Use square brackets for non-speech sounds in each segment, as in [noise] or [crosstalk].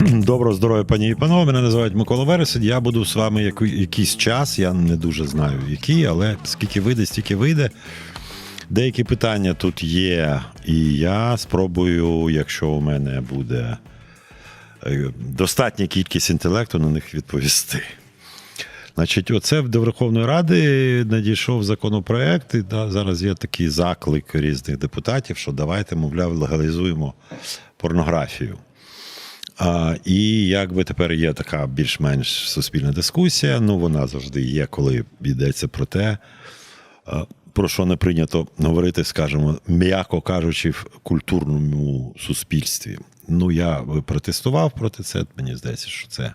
[clears throat] Доброго здоров'я, пані і панове. Мене називають Микола Вересень. Я буду з вами яку- якийсь час. Я не дуже знаю який, але скільки вийде, стільки вийде. Деякі питання тут є, і я спробую, якщо у мене буде е, достатня кількість інтелекту, на них відповісти. Значить, оце до Верховної Ради надійшов законопроект, і зараз є такий заклик різних депутатів, що давайте, мовляв, легалізуємо порнографію. І якби тепер є така більш-менш суспільна дискусія. Ну, вона завжди є, коли йдеться про те, про що не прийнято говорити, скажімо, м'яко кажучи, в культурному суспільстві. Ну, я протестував проти це. Мені здається, що це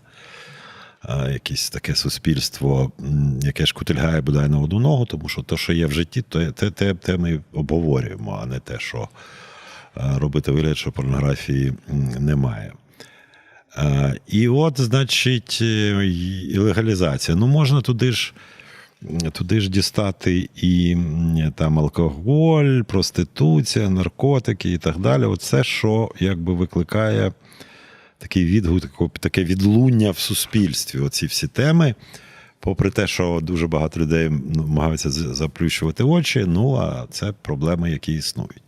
якесь таке суспільство, яке шкутильгає бодай на одну ногу, тому що те, що є в житті, то те, те, те ми обговорюємо, а не те, що робити вигляд, що порнографії немає. І от, значить, е, легалізація. Ну, можна туди ж. Туди ж дістати і там алкоголь, проституція, наркотики і так далі. Все, що якби викликає такий відгук, таке- відлуння в суспільстві. Оці всі теми. Попри те, що дуже багато людей намагаються заплющувати очі, ну а це проблеми, які існують.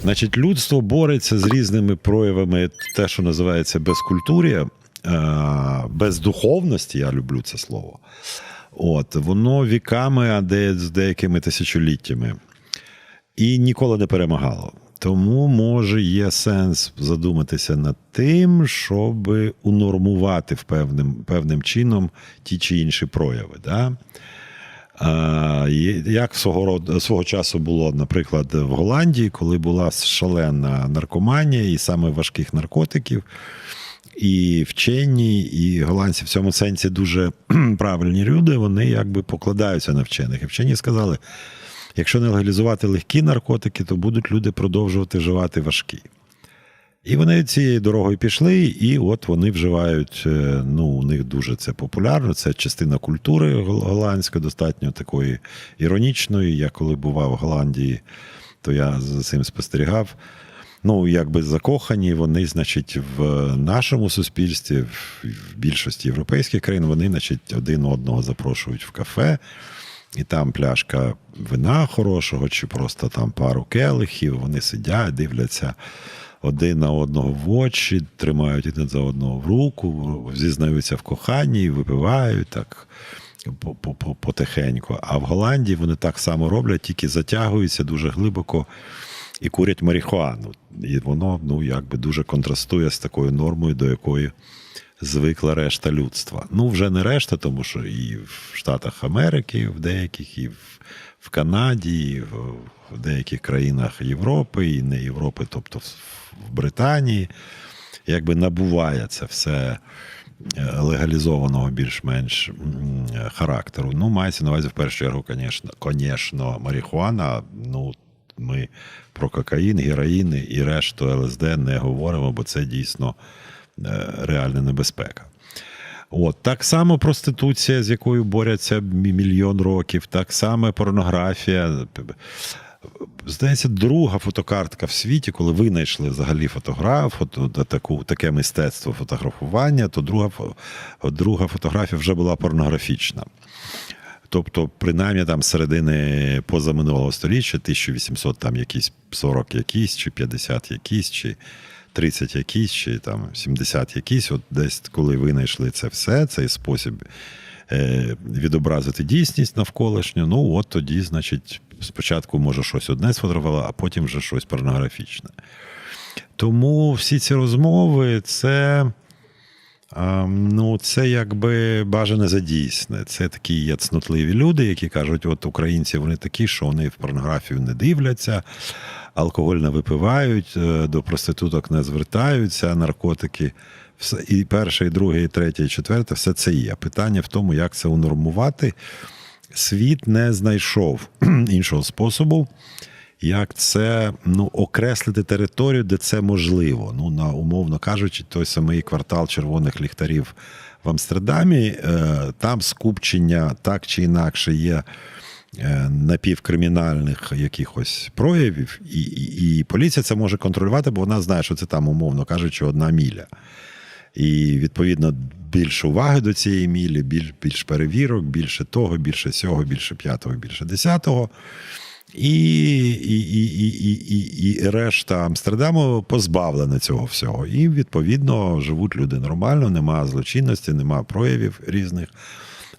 Значить, людство бореться з різними проявами, те, що називається безкультур'я, е, бездуховності, я люблю це слово. От, воно віками, а де з деякими тисячоліттями. І ніколи не перемагало. Тому, може, є сенс задуматися над тим, щоб унормувати в певним, певним чином ті чи інші прояви. Да? Як свого свого часу було, наприклад, в Голландії, коли була шалена наркоманія і саме важких наркотиків, і вчені, і голландці в цьому сенсі дуже [clears throat] правильні люди, вони якби покладаються на вчених. І вчені сказали: якщо не легалізувати легкі наркотики, то будуть люди продовжувати вживати важкі. І вони цією дорогою пішли, і от вони вживають. е, Ну, у них дуже це популярно. Це частина культури голландської, достатньо такої іронічної. Я коли бував в Голландії, то я за цим спостерігав. Ну, якби закохані, вони, значить, в нашому суспільстві, в в більшості європейських країн, вони, значить, один одного запрошують в кафе, і там пляшка вина хорошого, чи просто там пару келихів. Вони сидять, дивляться один на одного в очі, тримають один за одного в руку, зізнаються в коханні, випивають так по- по- по- потихеньку. А в Голландії вони так само роблять, тільки затягуються дуже глибоко і курять марихуану. І воно ну, якби дуже контрастує з такою нормою, до якої звикла решта людства. Ну, вже не решта, тому що і в Штатах Америки, в деяких, і в, в Канаді, і в, в деяких країнах Європи, і не Європи, тобто в, Британії, якби набуває це все е, легалізованого більш-менш характеру. Ну, мається на увазі в першу чергу, звісно, марихуана. Ну, ми про кокаїн, героїн і решту ЛСД не говоримо, бо це дійсно реальна небезпека. От так само проституція, з якою борються мільйон років, так само порнографія. Здається, друга фотокартка в світі, коли винайшли взагалі фотограф, фото, таку, таке мистецтво фотографування, то друга, друга фотографія вже була порнографічна. Тобто, принаймні там середини позаминулого століття, 1800 там якісь 40 якісь, чи 50 якісь, чи 30 якісь, чи там 70 якісь, от десь коли винайшли це все, цей спосіб е, відобразити дійсність навколишню, ну от тоді, значить, спочатку може щось одне сфотографувало, а потім вже щось порнографічне. Тому всі ці розмови це. А, Ну, це якби бажане за дійсне. Це такі є цнотливі люди, які кажуть, от українці вони такі, що вони в порнографію не дивляться, алкоголь не випивають, е, до проституток не звертаються, наркотики. І перше, і друге, і третє, і четверте, все це є. Питання в тому, як це унормувати. Світ не знайшов [clears throat] іншого способу як це ну, окреслити територію, де це можливо. Ну, на, умовно кажучи, той самий квартал червоних ліхтарів в Амстердамі, е, там скупчення так чи інакше є е, напівкримінальних якихось проявів, і, і, і поліція це може контролювати, бо вона знає, що це там, умовно кажучи, одна міля. І відповідно більше уваги до цієї мілі, більш, більш перевірок, більше того, більше сього, більше п'ятого, більше десятого. І, і, і, і, і, і, і решта Амстердаму позбавлена цього всього. І відповідно живуть люди нормально, нема злочинності, нема проявів різних.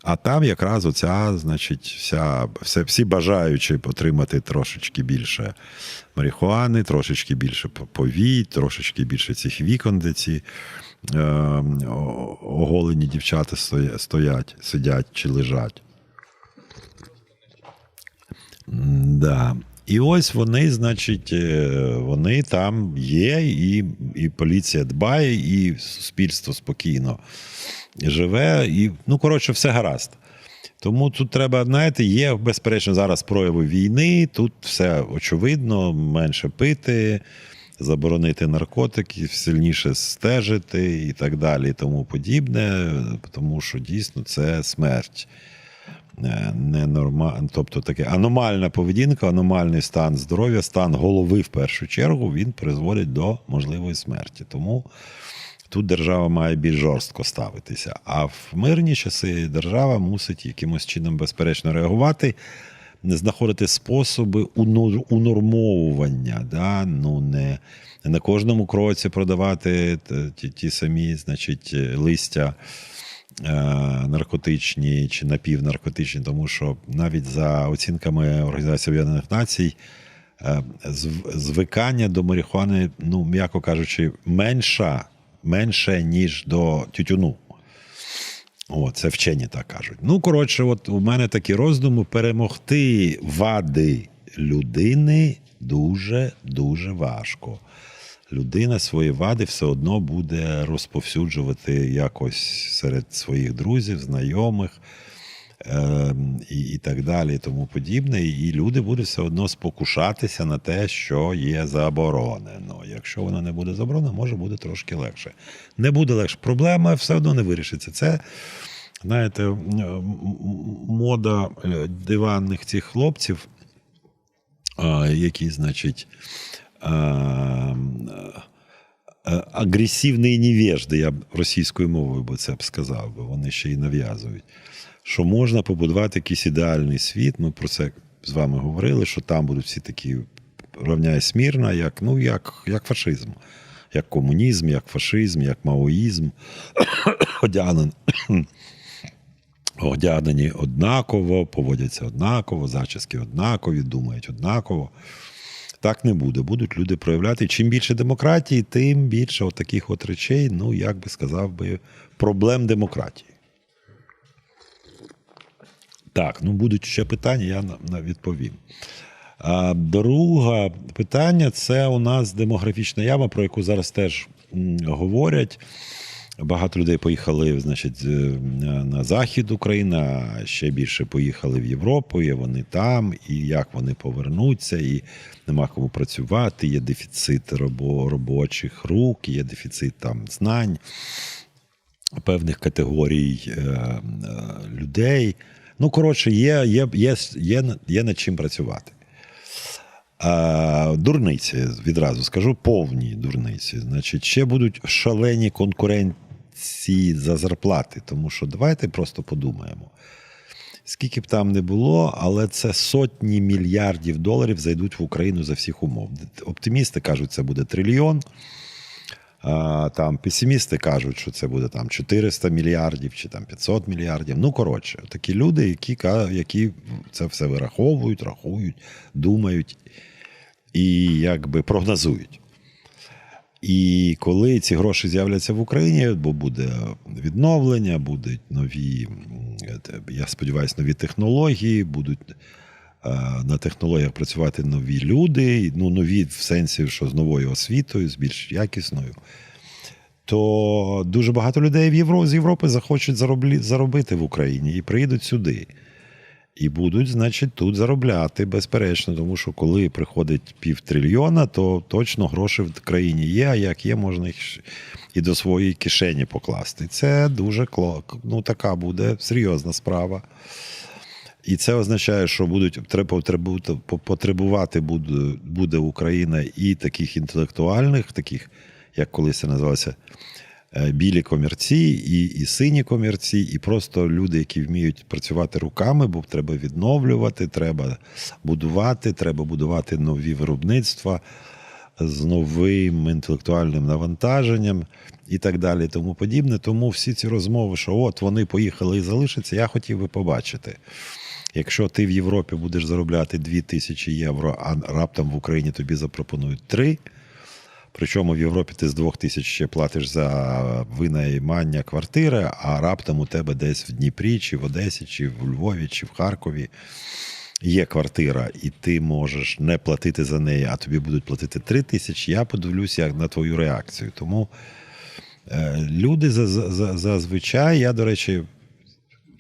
А там якраз оця, значить, вся, все, всі бажаючи отримати трошечки більше марихуани, трошечки більше повій, трошечки більше цих вікон, де ці е, оголені дівчата стоя- стоять, сидять чи лежать. Да. І ось вони, значить, е, вони там є, і, і поліція дбає, і суспільство спокійно живе. І, ну, коротше, все гаразд. Тому тут треба, знаєте, є безперечно зараз прояви війни. Тут все очевидно, менше пити, заборонити наркотики, сильніше стежити і так далі, і тому подібне. Тому що дійсно це смерть. Е, Ненорма... Тобто таке аномальна поведінка, аномальний стан здоров'я, стан голови в першу чергу, він призводить до можливої смерті. Тому тут держава має більш жорстко ставитися. А в мирні часи держава мусить якимось чином безперечно реагувати, знаходити способи унормовування. Да? Ну, не, на кожному кроці продавати ті, ті самі значить, листя наркотичні чи напівнаркотичні, тому що навіть за оцінками Організації Об'єднаних Націй е, звикання до марихуани, ну, м'яко кажучи, менша, менше, ніж до тютюну. О, це вчені так кажуть. Ну, коротше, от у мене такі роздуми перемогти вади людини дуже дуже важко. Людина свої вади все одно буде розповсюджувати якось серед своїх друзів, знайомих е, і, і так далі, і тому подібне. І люди будуть все одно спокушатися на те, що є заборонено. Якщо воно не буде заборонено, може буде трошки легше. Не буде легше. Проблема все одно не вирішиться. Це. Знаєте, мода е, диванних цих хлопців, які, значить, агресивні невежди, я б російською мовою би це б сказав, бо вони ще й нав'язують. Що можна побудувати якийсь ідеальний світ. Ми про це з вами говорили, що там будуть всі такі равняй смірна, як, ну, як, як фашизм, як комунізм, як фашизм, як маоїзм, [coughs] одягнен [coughs] одягнені однаково, поводяться однаково, зачіски однакові, думають однаково. Так не буде. Будуть люди проявляти. Чим більше демократії, тим більше от таких от речей, ну, як би сказав би, проблем демократії. Так, ну будуть ще питання, я відповім. Друге питання це у нас демографічна яма, про яку зараз теж говорять. Багато людей поїхали, значить, на захід України, а ще більше поїхали в Європу, і вони там, і як вони повернуться, і нема кому працювати, є дефіцит робочих рук, є дефіцит там знань певних категорій е, е, людей. Ну, коротше, є, є, є, є, є над чим працювати. Дурниці, відразу скажу, повні дурниці. Значить, ще будуть шалені конкуренції за зарплати. Тому що давайте просто подумаємо. Скільки б там не було, але це сотні мільярдів доларів зайдуть в Україну за всіх умов. Оптимісти кажуть, це буде трильйон. Там песимісти кажуть, що це буде там 400 мільярдів чи там 500 мільярдів. Ну, коротше, такі люди, які, які це все вираховують, рахують, думають і якби прогнозують. І коли ці гроші з'являться в Україні, бо буде відновлення, будуть нові, я сподіваюся, нові технології, будуть е, на технологіях працювати нові люди, ну нові в сенсі, що з новою освітою, з більш якісною. То дуже багато людей в Євро, з Європи захочуть заробити в Україні і приїдуть сюди. І будуть, значить, тут заробляти, безперечно, тому що коли приходить півтрильйона, то точно гроші в країні є, а як є, можна їх і до своєї кишені покласти. Це дуже кло... ну, така буде серйозна справа. І це означає, що будуть потребувати буде, Україна і таких інтелектуальних, таких, як колись це називалося, білі комірці, і, і сині комірці, і просто люди, які вміють працювати руками, бо треба відновлювати, треба будувати, треба будувати нові виробництва з новим інтелектуальним навантаженням і так далі, тому подібне. Тому всі ці розмови, що от вони поїхали і залишаться, я хотів би побачити. Якщо ти в Європі будеш заробляти 2 тисячі євро, а раптом в Україні тобі запропонують 3, причому в Європі ти з 2 тисяч ще платиш за винаймання квартири, а раптом у тебе десь в Дніпрі, чи в Одесі, чи в Львові, чи в Харкові є квартира, і ти можеш не платити за неї, а тобі будуть платити 3 тисячі, я подивлюся на твою реакцію. Тому е, люди за- за- за- зазвичай, я, до речі,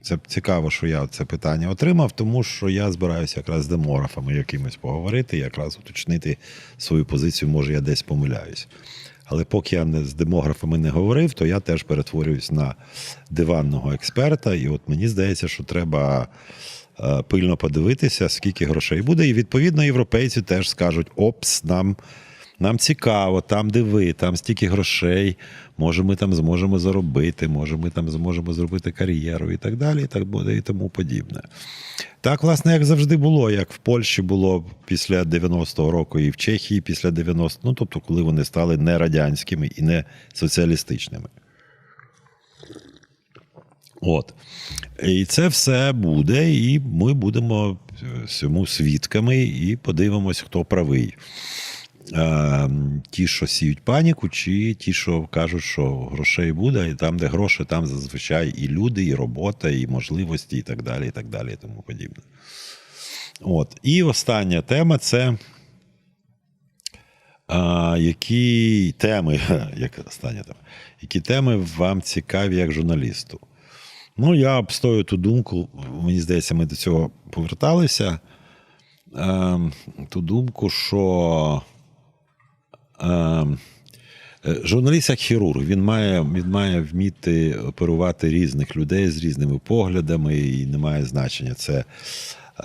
це цікаво, що я це питання отримав, тому що я збираюся якраз з демографами якимось поговорити, якраз уточнити свою позицію, може я десь помиляюсь. Але поки я не з демографами не говорив, то я теж перетворююсь на диванного експерта. І от мені здається, що треба е, пильно подивитися, скільки грошей буде. І відповідно європейці теж скажуть: опс, нам, нам цікаво, там диви, там стільки грошей, може, ми там зможемо заробити, може, ми там зможемо зробити кар'єру і так далі, і так буде, і тому подібне. Так, власне, як завжди було, як в Польщі було після 90-го року, і в Чехії після 90-го, ну тобто, коли вони стали не радянськими і не соціалістичними. От. І це все буде, і ми будемо цьому свідками і подивимось, хто правий. Е, Ті, що сіють паніку, чи ті, що кажуть, що грошей буде, і там, де гроші, там зазвичай і люди, і робота, і можливості, і так далі, і так далі, і тому подібне. От. І остання тема це. А, які теми, [laughs] як остання тема, які теми вам цікаві як журналісту? Ну, я обстою ту думку, мені здається, ми до цього поверталися. Е, ту думку, що журналіст як хірург, він має, він має вміти оперувати різних людей з різними поглядами, і не має значення. Це е,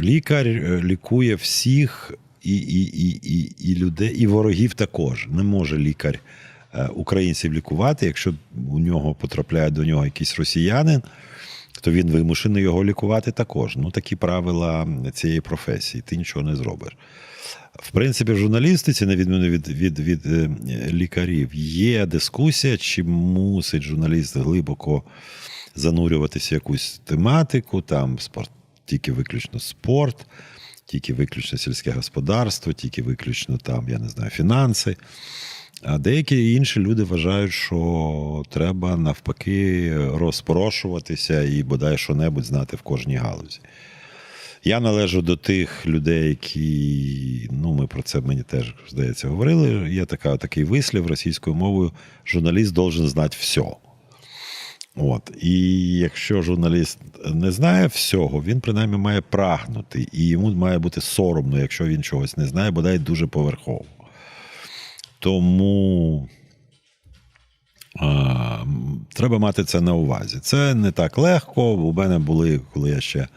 лікар лікує всіх і, і, і, і, і людей, і ворогів також. Не може лікар е, українців лікувати, якщо у нього потрапляє до нього якийсь росіянин. То він вимушений його лікувати також. Ну, такі правила цієї професії, ти нічого не зробиш. В принципі, в журналістиці, на відміну від, від, від е, лікарів, є дискусія, чи мусить журналіст глибоко занурюватися в якусь тематику, там спорт, тільки виключно спорт, тільки виключно сільське господарство, тільки виключно там, я не знаю, фінанси. А деякі інші люди вважають, що треба навпаки розпорошуватися і бодай що-небудь знати в кожній галузі. Я належу до тих людей, які, ну, ми про це мені теж, здається, говорили. Є така, такий вислів російською мовою: журналіст должен знати все. От. І якщо журналіст не знає всього, він принаймні має прагнути, і йому має бути соромно, якщо він чогось не знає, бодай дуже поверхово. Тому а, треба мати це на увазі. Це не так легко. У мене були, коли я ще е,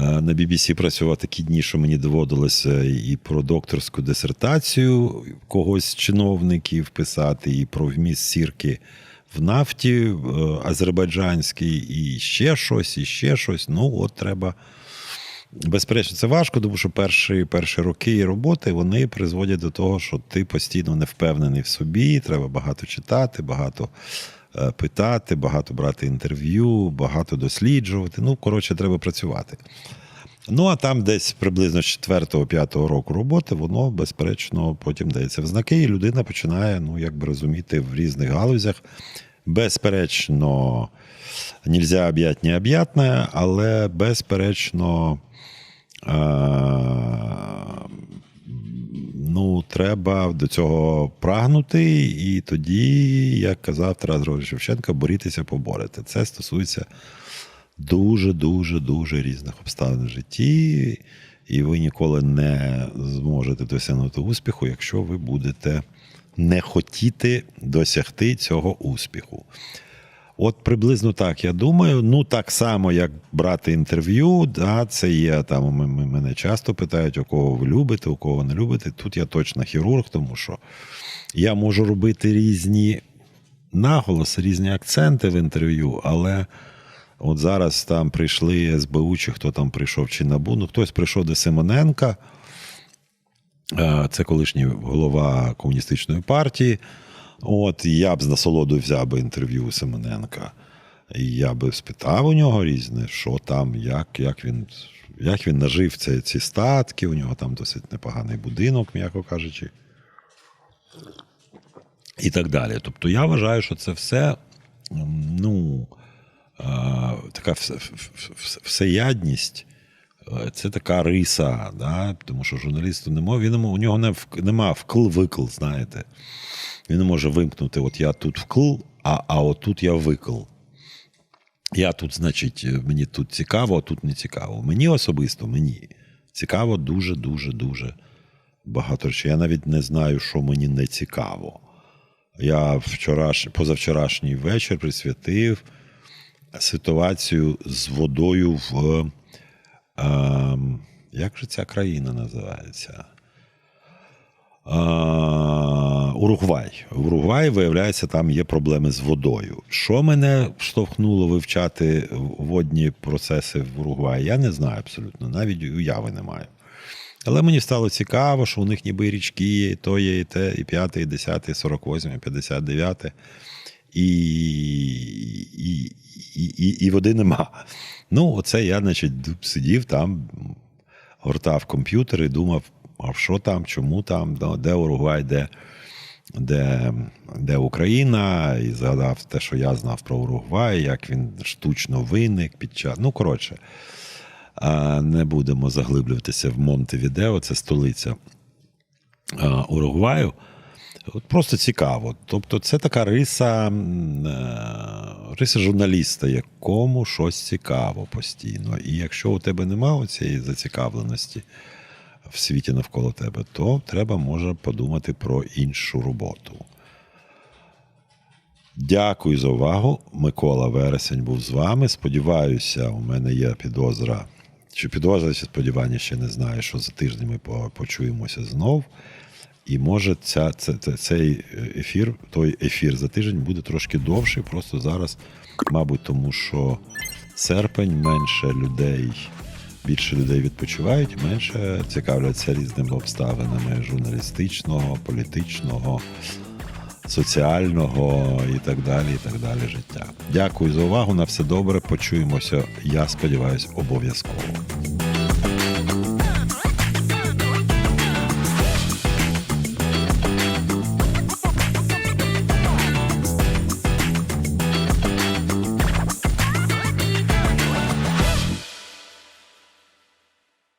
на BBC працював такі дні, що мені доводилося і про докторську дисертацію когось з чиновників писати, і про вміст сірки в нафті е, азербайджанській, і ще щось, і ще щось. Ну, от треба. Безперечно, це важко, тому що перші, перші роки роботи вони призводять до того, що ти постійно не впевнений в собі, треба багато читати, багато е, питати, багато брати інтерв'ю, багато досліджувати. Ну, коротше, треба працювати. Ну, а там десь приблизно з 4-5 року роботи, воно, безперечно, потім дається в знаки, і людина починає ну, якби розуміти в різних галузях. Безперечно, нельзя об'ять необ'ятне, але безперечно, ну, треба до цього прагнути, і тоді, як казав Тарас Григорович Шевченко, борітися, поборете. Це стосується дуже, дуже, дуже різних обставин в житті, і ви ніколи не зможете досягнути успіху, якщо ви будете не хотіти досягти цього успіху. От приблизно так я думаю. Ну, так само, як брати інтерв'ю, да, це є там. Мене часто питають, у кого ви любите, у кого не любите. Тут я точно хірург, тому що я можу робити різні наголоси, різні акценти в інтерв'ю, але от зараз там прийшли СБУ, чи хто там прийшов, чи НАБУ, ну хтось прийшов до Симоненка. Це колишній голова комуністичної партії. От я б з насолодою взяв би інтерв'ю у Семененка. І я би спитав у нього різне, що там, як, як він. Як він нажив ці, ці статки, у нього там досить непоганий будинок, м'яко кажучи. І так далі. Тобто я вважаю, що це все ну, така вс- вс- вс- всеядність. Е, Це така риса, да? тому що журналісту не може, він, у нього не нема вкл-викл, знаєте. Він може вимкнути: от я тут вкл, а, а от тут я викл. Я тут, значить, мені тут цікаво, а тут не цікаво. Мені особисто, мені цікаво дуже, дуже, багато речей. Я навіть не знаю, що мені не цікаво. Я вчораш, позавчорашній вечір присвятив ситуацію з водою в. Ем, як же ця країна називається? Уругвай. В Уругваї, виявляється, там є проблеми з водою. Що мене штовхнуло вивчати водні процеси в Уругваї, я не знаю абсолютно, навіть уяви не маю. Але мені стало цікаво, що у них ніби річки є, і то є, і те, і п'яте, і десяте, і сорок восьме, і п'ятдесят дев'яте. І, і, і, і, і води нема. Ну, оце я, значить, сидів там, гортав комп'ютер і думав, а що там, чому там, де Уругвай, де, де, де Україна, і згадав те, що я знав про Уругвай, як він штучно виник під час. Ну, коротше, не будемо заглиблюватися в Монтевідео, це столиця Уругваю. От Просто цікаво. Тобто, це така риса, е, риса журналіста, якому щось цікаво постійно. І якщо у тебе немає цієї зацікавленості в світі навколо тебе, то треба може подумати про іншу роботу. Дякую за увагу. Микола Вересень був з вами. Сподіваюся, у мене є підозра. Чи підозра, чи сподівання ще не знаю, що за тиждень ми почуємося знов. І може ця, це, це, цей ефір, той ефір за тиждень буде трошки довший. Просто зараз, мабуть, тому що серпень менше людей, більше людей відпочивають, менше цікавляться різними обставинами журналістичного, політичного, соціального і так далі, і так далі життя. Дякую за увагу. На все добре. Почуємося. Я сподіваюся, обов'язково.